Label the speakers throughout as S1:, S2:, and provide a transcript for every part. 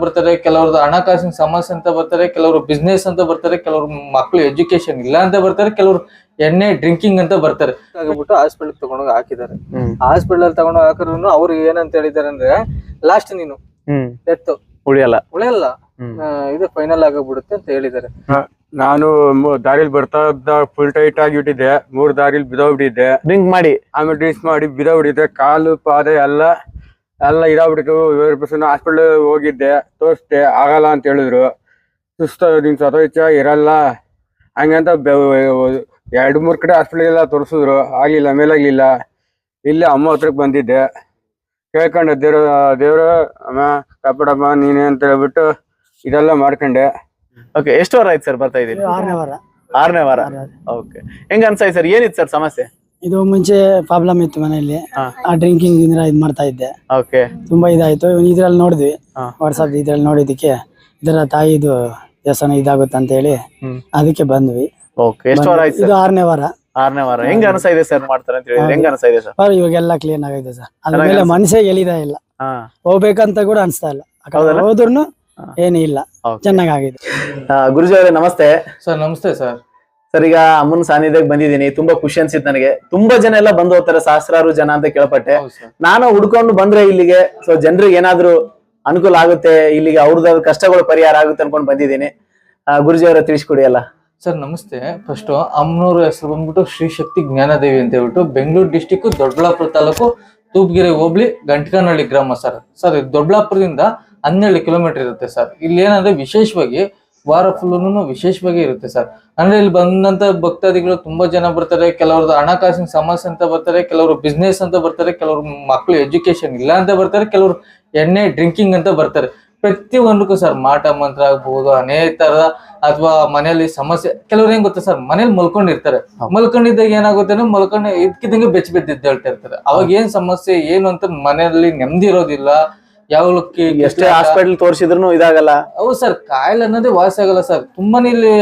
S1: ಬರ್ತಾರೆ ಕೆಲವ್ರದ್ದು ಹಣಕಾಸಿನ ಸಮಸ್ಯೆ ಅಂತ ಬರ್ತಾರೆ ಕೆಲವರು ಬಿಸ್ನೆಸ್ ಅಂತ ಬರ್ತಾರೆ ಕೆಲವರು ಮಕ್ಕಳು ಎಜುಕೇಶನ್ ಇಲ್ಲ ಅಂತ ಬರ್ತಾರೆ ಕೆಲವರು ಎಣ್ಣೆ ಡ್ರಿಂಕಿಂಗ್ ಅಂತ ಬರ್ತಾರೆ. ಆಗ್ಬಿಟ್ಟು ಹಾಸ್ಪಿಟಲ್ ತಗೊಂಡೋಗಿ ಹಾಕಿದ್ದಾರೆ. ಹಾಸ್ಪಿಟಲ್ ಅಲ್ಲಿ ತಗೊಂಡೋಗಿ ಹಾಕಿದ್ರು ಅವ್ರು ಏನಂತ ಹೇಳಿದಾರೆ ಅಂದ್ರೆ ಲಾಸ್ಟ್ ನೀನು. ಎತ್ತು
S2: ಉಳಿಯಲ್ಲ.
S1: ಉಳಿಯಲ್ಲ. ಇದು ಫೈನಲ್ ಆಗಬಿಡುತ್ತೆ ಅಂತ ಹೇಳಿದ್ದಾರೆ.
S3: ನಾನು ದಾರಿಲಿ ಬರ್ತಾ ಫುಲ್ ಟೈಟ್ ಆಗಿ ಬಿಟ್ಟಿದ್ದೆ. ಮೂರ್ ದಾರಿಲಿ ಬಿದ್ದೋಗ್ಬಿಟ್ಟಿದ್ದೆ.
S2: ಡ್ರಿಂಕ್ ಮಾಡಿ.
S3: ಆಮೇಲೆ ಡ್ರಿಂಕ್ಸ್ ಮಾಡಿ ಬಿಡಿದೆ ಕಾಲು ಪಾದೆ ಎಲ್ಲ ಎಲ್ಲ ಇದಾಗ್ಬಿಟ್ಟಿತ್ತು. ಪರ್ಸೆಂಟ್ ಹಾಸ್ಪಿಟಲ್ ಹೋಗಿದ್ದೆ. ತೋರಿಸ್ದೆ ಆಗಲ್ಲ ಅಂತ ಹೇಳಿದ್ರು. ಸುಸ್ತ ನಿನ್ ಸತೋಚ ಇರಲ್ಲ. ಹಂಗಂತ ಎರಡು ಮೂರು ಕಡೆ ಹಾಸ್ಪಿಟಲ್ ಎಲ್ಲ ತೋರಿಸಿದ್ರು. ಆಗ್ಲಿಲ್ಲ ಮೇಲಾಗಲಿಲ್ಲ. ಇಲ್ಲೇ ಅಮ್ಮ ಹತ್ರಕ್ಕೆ ಬಂದಿದ್ದೆ. ಕೇಳ್ಕೊಂಡೆ ದೇವ್ರ ದೇವ್ರ ಅಮ್ಮ ಕಾಪಾಡಮ್ಮ ನೀನೇ ಅಂತ ಹೇಳ್ಬಿಟ್ಟು ಇದೆಲ್ಲ ಮಾಡ್ಕೊಂಡೆ.
S2: ಓಕೆ ಎಷ್ಟು ವಾರ ಆಯ್ತು ಸರ್ ಬರ್ತಾ ಇದ್ದೀನಿ
S4: ಆರನೇ ವಾರ.
S2: ಆರನೇ ವಾರ. ಓಕೆ ಹೆಂಗ ಅನ್ಸಾಯ್ತು ಸರ್? ಏನಿತ್ತು ಸರ್ ಸಮಸ್ಯೆ?
S4: ಇದು ಮುಂಚೆ ಪ್ರಾಬ್ಲಮ್ ಇತ್ತು ಮನೆಯಲ್ಲಿ. ಆ ಡ್ರಿಂಕಿಂಗ್ ಇಂದ ಇದ್ ಮಾಡ್ತಾ ಇದ್ದೆ.
S2: ಓಕೆ.
S4: ತುಂಬಾ ಇದಾಯ್ತು. ಇದ್ರಲ್ಲಿ ನೋಡಿದ್ವಿ.
S2: ವಾಟ್ಸ್ಆಪ್
S4: ವಾಟ್ಸಪ್ ಇದ್ರಲ್ಲಿ ನೋಡಿದಕ್ಕೆ ಇದರ ತಾಯಿದು ದೇವಸ್ಥಾನ ಇದಾಗುತ್ತೆ ಅಂತ ಹೇಳಿ ಅದಕ್ಕೆ ಬಂದ್ವಿ.
S2: ಓಕೆ. ಎಷ್ಟು ವಾರ ಆಯ್ತು
S4: ಇದು ಆರನೇ ವಾರ.
S2: ಆರನೇ ವಾರ. ಹೆಂಗ ಅನ್ಸ್ತಾ ಇದೆ ಸರ್ ಮಾಡ್ತಾರೆ ಅಂತ ಹೇಳಿದ್ರೆ? ಹೆಂಗ ಅನ್ಸ್ತಾ ಇದೆ ಸರ್?
S4: ಅವ್ರು ಇವಾಗೆಲ್ಲ ಕ್ಲೀನ್ ಆಗಿದೆ ಸರ್. ಅದ್ರ ಮೇಲೆ ಮನಸ್ಸೇ ಇಲ್ಲ. ಹೋಗ್ಬೇಕಂತ ಕೂಡ ಅನ್ಸ್ತಾ ಇಲ್ಲ.
S2: ಹೌದಲ್ಲ?
S4: ಹೋದ್ರು
S2: ಏನಿಲ್ಲ
S4: ಏನೂ ಇಲ್ಲ.
S2: Okay.
S4: ಚೆನ್ನಾಗಾಗಿದೆ.
S2: ಗುರುಜಿ ಅವರೇ ನಮಸ್ತೆ.
S1: ಸರ್ ನಮಸ್ತೆ ಸರ್.
S2: ಸರ್ ಈಗ ಅಮ್ಮನ ಸಾನ್ನಿಧ್ಯಕ್ಕೆ ಬಂದಿದ್ದೀನಿ. ತುಂಬಾ ಖುಷಿ ಅನ್ಸಿತ್ತು ನನಗೆ. ತುಂಬಾ ಜನ ಎಲ್ಲ ಬಂದು ಹೋಗ್ತಾರೆ. ಸಹಸ್ರಾರು ಜನ ಅಂತ ಕೇಳ್ಪಟ್ಟೆ. ನಾನು ಹುಡ್ಕೊಂಡು ಬಂದ್ರೆ ಇಲ್ಲಿಗೆ ಸೊ ಜನರಿಗೆ ಏನಾದ್ರು ಅನುಕೂಲ ಆಗುತ್ತೆ ಇಲ್ಲಿಗೆ ಅವ್ರದ್ದು ಕಷ್ಟಗಳು ಪರಿಹಾರ ಆಗುತ್ತೆ ಅನ್ಕೊಂಡು ಬಂದಿದ್ದೀನಿ. ಗುರುಜಿ ಅವರ ತಿಳಿಸ್ಕೊಡಿ ಅಲ್ಲ
S1: ಸರ್ ನಮಸ್ತೆ. ಫಸ್ಟ್ ಅಮ್ಮನವ್ರ ಹೆಸರು ಬಂದ್ಬಿಟ್ಟು ಶ್ರೀ ಶಕ್ತಿ ಜ್ಞಾನದೇವಿ ಅಂತ ಹೇಳ್ಬಿಟ್ಟು ಬೆಂಗಳೂರು ಡಿಸ್ಟಿಕ್ ದೊಡ್ಡಬಳ್ಳಾಪುರ ತಾಲೂಕು ತೂಪ್ಗೆರೆ ಹೋಬ್ಳಿ ಗಂಟಕನಹಳ್ಳಿ ಗ್ರಾಮ ಸರ್. ಸರ್ ದೊಡ್ಡಬಳ್ಳಾಪುರದಿಂದ ಹನ್ನೆರಡು ಕಿಲೋಮೀಟರ್ ಇರುತ್ತೆ ಸರ್. ಇಲ್ಲಿ ಏನಂದ್ರೆ ವಿಶೇಷವಾಗಿ ವಾರ ಫುಲ್ಲೂ ವಿಶೇಷವಾಗಿ ಇರುತ್ತೆ ಸರ್ ಅಂದ್ರೆ ಇಲ್ಲಿ ಬಂದಂತ ಭಕ್ತಾದಿಗಳು ತುಂಬಾ ಜನ ಬರ್ತಾರೆ ಕೆಲವ್ರದ್ದು ಹಣಕಾಸಿನ ಸಮಸ್ಯೆ ಅಂತ ಬರ್ತಾರೆ ಕೆಲವರು ಬಿಸ್ನೆಸ್ ಅಂತ ಬರ್ತಾರೆ ಕೆಲವರು ಮಕ್ಳು ಎಜುಕೇಶನ್ ಇಲ್ಲ ಅಂತ ಬರ್ತಾರೆ ಕೆಲವರು ಎಣ್ಣೆ ಡ್ರಿಂಕಿಂಗ್ ಅಂತ ಬರ್ತಾರೆ. ಪ್ರತಿ ಒಂದಕ್ಕೂ ಸರ್ ಮಾಟ ಮಂತ್ರ ಆಗ್ಬಹುದು ಅನೇಕ ತರದ ಅಥವಾ ಮನೆಯಲ್ಲಿ ಸಮಸ್ಯೆ ಕೆಲವ್ರು ಏನ್ ಗೊತ್ತಾ ಸರ್ ಮನೇಲಿ ಮಲ್ಕೊಂಡಿರ್ತಾರೆ. ಮಲ್ಕೊಂಡಿದ್ದಾಗ ಏನಾಗುತ್ತೆ ಮಲ್ಕೊಂಡು ಇದ್ಕಿದಂಗೆ ಬೆಚ್ಚ ಬಿದ್ದಿದ್ದು ಹೇಳ್ತಾ ಇರ್ತಾರೆ. ಅವಾಗ ಏನ್ ಸಮಸ್ಯೆ ಏನು ಅಂತ ಮನೆಯಲ್ಲಿ ನೆಮ್ಮದಿ ಇರೋದಿಲ್ಲ ಯಾವಲಕ್ಕಿ
S2: ಎಷ್ಟೇ ಹಾಸ್ಪಿಟಲ್ ತೋರಿಸಿದ್ರು ಇದಾಗಲ್ಲ.
S1: ಹೌದು ಸರ್ ಕಾಯಿಲೆ ಅನ್ನೋದೇ ವಾಸಿ ಆಗಲ್ಲ ಸರ್. ತುಂಬಾನೇ ಇಲ್ಲಿ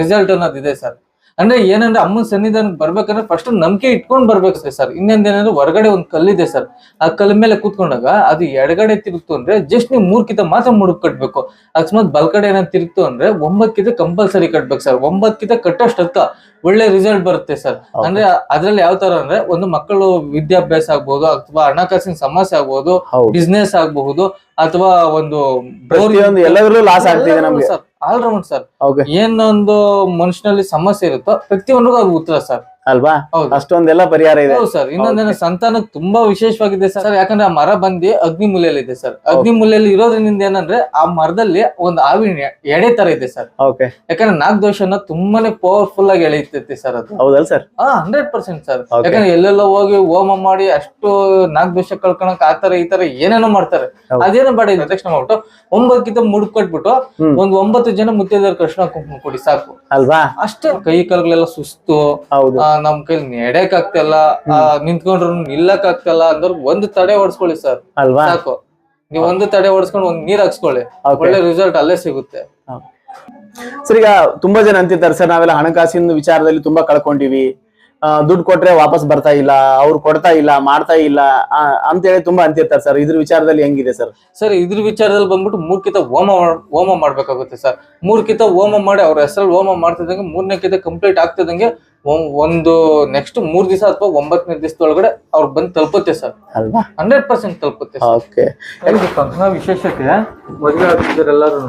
S1: ರಿಸಲ್ಟ್ ಅನ್ನೋದು ಇದೆ ಸರ್. ಅಂದ್ರೆ ಏನಂದ್ರೆ ಅಮ್ಮನ ಸನ್ನಿಧಾನಕ್ಕೆ ಬರ್ಬೇಕಂದ್ರೆ ಫಸ್ಟ್ ನಂಬಿಕೆ ಇಟ್ಕೊಂಡ್ ಬರ್ಬೇಕು ಸರ್ ಇನ್ನೊಂದೇನಂದ್ರೆ ಹೊರಗಡೆ ಒಂದ್ ಕಲ್ಲಿದೆ ಸರ್. ಆ ಕಲ್ಲ ಮೇಲೆ ಕೂತ್ಕೊಂಡಾಗ ಅದು ಎಡಗಡೆ ತಿರುಗ್ತು ಅಂದ್ರೆ ಜಸ್ಟ್ ನೀವು ಮೂರ್ ಕಿತ ಮಾತ್ರ ಮುಡುಕ್ ಕಟ್ಬೇಕು. ಅಕಸ್ಮಾತ್ ಬಲ್ಕಡೆ ಏನಾದ್ರು ತಿರುಗ್ತು ಅಂದ್ರೆ ಒಂಬತ್ ಕಿತ ಕಂಪಲ್ಸರಿ ಕಟ್ಬೇಕು ಸರ್. ಒಂಬತ್ ಕಿತ ಕಟ್ಟೋಷ್ಟಕ್ಕ ಒಳ್ಳೆ ರಿಸಲ್ಟ್ ಬರುತ್ತೆ ಸರ್. ಅಂದ್ರೆ ಅದ್ರಲ್ಲಿ ಯಾವ ತರ ಅಂದ್ರೆ ಒಂದು ಮಕ್ಕಳು ವಿದ್ಯಾಭ್ಯಾಸ ಆಗ್ಬಹುದು ಅಥವಾ ಹಣಕಾಸಿನ ಸಮಸ್ಯೆ ಆಗ್ಬಹುದು
S2: ಹೌದು.
S1: ಬಿಸ್ನೆಸ್ ಆಗಬಹುದು ಅಥವಾ ಒಂದು
S2: ಪ್ರತಿಯೊಂದು ಎಲ್ಲದರಲ್ಲೂ ಲಾಸ್ ಆಗ್ತಿದೆ ನಮ್ಗೆ.
S1: ಸರ್ ಆಲ್ರೌಂಡ್ ಸರ್ ಏನೊಂದು ಮನುಷ್ಯನಲ್ಲಿ ಸಮಸ್ಯೆ ಇರುತ್ತೋ ಪ್ರತಿಯೊಂದಿಗೂ ಅದು ಉತ್ತರ ಸರ್
S2: ಅಲ್ವಾ? ಅಷ್ಟೊಂದೆಲ್ಲ ಪರಿಹಾರ ಇದೆ.
S1: ಸರ್. ಇನ್ನೊಂದೇನ ಸಂತಾನ ತುಂಬಾ ವಿಶೇಷವಾಗಿದೆ ಸರ್. ಯಾಕಂದ್ರೆ ಆ ಮರ ಬಂದಿ ಅಗ್ನಿ ಮೂಲೆಯಲ್ಲಿ ಇದೆ ಸರ್. ಅಗ್ನಿ ಮೂಲೆಯಲ್ಲಿ ಇರೋದ್ರಿಂದ ಏನಂದ್ರೆ ಆ ಮರದಲ್ಲಿ ಒಂದು ಆವಿನ ಎಡೆ ತರ ಇದೆ ಸರ್.
S2: ಓಕೆ.
S1: ಯಾಕಂದ್ರೆ ನಾಗದೋಷನ ತುಂಬಾನೇ ಪವರ್ಫುಲ್ ಆಗಿ ಎಳೆಯುತ್ತೈತೆ ಸರ್ ಅದು.
S2: ಹೌದಲ್ ಸರ್?
S1: ಹಾ ಹಂಡ್ರೆಡ್ ಪರ್ಸೆಂಟ್ ಸರ್. ಯಾಕಂದ್ರೆ ಎಲ್ಲೆಲ್ಲೋ ಹೋಗಿ ಹೋಮ ಮಾಡಿ ಅಷ್ಟು ನಾಗದೋಷ ಕಳ್ಕೊಳಕ್ ಆತರ ಈ ತರ ಏನೇನೋ ಮಾಡ್ತಾರೆ. ಅದೇನೋ ಬೇಡ ಇದೆ ತಕ್ಷಣ ಮಾಡ್ಬಿಟ್ಟು ಒಂಬತ್ತಕ್ಕಿಂತ ಮುಡುಕ್ ಕಟ್ಬಿಟ್ಟು. ಒಂದ್ ಒಂಬತ್ತು ಜನ ಮುತ್ತೈದರ ಕೃಷ್ಣ ಕುಂಕುಮ ಕೊಡಿ ಸಾಕು.
S2: ಅಲ್ವಾ?
S1: ಅಷ್ಟೇ ಕೈ ಕಾಲುಗಳೆಲ್ಲ ಸುಸ್ತು.
S2: ಹೌದು.
S1: ನಮ್ ಕೈಲಿ ನೆಡಕ್ ಆಗ್ತಿಲ್ಲ. ನಿಂತ್ಕೊಂಡ್ರು ನಿಲ್ಲಕ್ ಆಗ್ತಿಲ್ಲ ಅಂದ್ರೆ ಒಂದ್ ತಡೆ ಓಡಿಸ್ಕೊಳ್ಳಿ ಸರ್.
S2: ಅಲ್ವಾ?
S1: ಸಾಕು. ನೀವ್ ಒಂದು ತಡೆ ಓಡಿಸ್ಕೊಂಡು ಒಂದ್ ನೀರ್ ಹಾಕ್ಸ್ಕೊಳ್ಳಿ. ಒಳ್ಳೆ ರಿಸಲ್ಟ್ ಅಲ್ಲೇ ಸಿಗುತ್ತೆ.
S2: ಸರ್ ಈಗ ತುಂಬಾ ಜನ ಅಂತಿದ್ದಾರೆ ಸರ್. ನಾವೆಲ್ಲ ಹಣಕಾಸಿನ ವಿಚಾರದಲ್ಲಿ ತುಂಬಾ ಕಳ್ಕೊಂಡಿವಿ. ದುಡ್ಡು ಕೊಟ್ರೆ ವಾಪಸ್ ಬರ್ತಾ ಇಲ್ಲ ಅವ್ರು ಕೊಡ್ತಾ ಇಲ್ಲ ಮಾಡ್ತಾ ಇಲ್ಲ ಅಂತ ಹೇಳಿ ತುಂಬಾ ಅಂತಿರ್ತಾರೆ ಸರ್. ಇದ್ರ ವಿಚಾರದಲ್ಲಿ ಹೆಂಗಿದೆ ಸರ್?
S1: ಸರ್ ಇದ್ರ ವಿಚಾರದಲ್ಲಿ ಬಂದ್ಬಿಟ್ಟು ಮೂರ್ ಕಿತ ಹೋಮ ಹೋಮ ಮಾಡ್ಬೇಕಾಗುತ್ತೆ ಸರ್. ಮೂರ್ ಕಿತ ಹೋಮ ಮಾಡಿ ಅವ್ರ ಹೆಸರಲ್ಲಿ ಹೋಮ ಮಾಡ್ತಿದ್ದಂಗೆ ಮೂರನೇ ಕಿತ ಕಂಪ್ಲೀಟ್ ಆಗ್ತಿದ್ದಂಗೆ ಒ- ಒಂದು ನೆಕ್ಸ್ಟ್ ಮೂರ್ ದಿವಸ ಅಥವಾ ಒಂಬತ್ತನೇ ದಿವಸದೊಳಗಡೆ ಅವ್ರು ಬಂದು ತಲುಪುತ್ತೆ ಸರ್.
S2: ಅಲ್ವಾ?
S1: ಹಂಡ್ರೆಡ್ ಪರ್ಸೆಂಟ್ ತಲುಪುತ್ತೆ.
S2: ಓಕೆ.
S1: ಕಂಕಣ ವಿಶೇಷತೆ ಮದುವೆ ಆಗ್ತಿದ್ದಾರೆಲ್ಲರೂ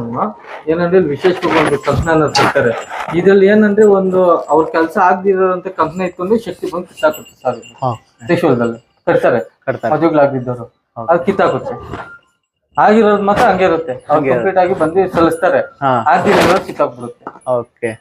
S1: ಏನಂದ್ರೆ ವಿಶೇಷ ವಿಶೇಷವಾಗಿ ಒಂದು ಕಂಕಣ ತರ್ತಾರೆ ಇದ್ರಲ್ಲಿ ಏನಂದ್ರೆ ಒಂದು ಅವ್ರ ಕೆಲಸ ಆಗದಿರೋಂತ ಕಂಕಣ ಇಟ್ಕೊಂಡು ಶಕ್ತಿ ಬಂದು ಕಿತ್ತಾಕುತ್ತೆ ಸರ್ ದೇಶದಲ್ಲಿ ಕಟ್ತಾರೆ.
S2: ಕಟ್ತಾರೆ.
S1: ಮದುವೆಗಳಾಗಿದ್ದವರು. ಅದು ಕಿತ್ತಾಕುತ್ತೆ ಆಗಿರೋದು ಮಾತ್ರ ಹಂಗೆ ಇರುತ್ತೆ. ಕಂಪ್ಲೀಟ್ ಆಗಿ ಬಂದು ಸಲ್ಲಿಸ್ತಾರೆ. ಆಗಿರೋದು ಕಿತ್ತಾಕ್ಬಿಡುತ್ತೆ.
S2: ಓಕೆ.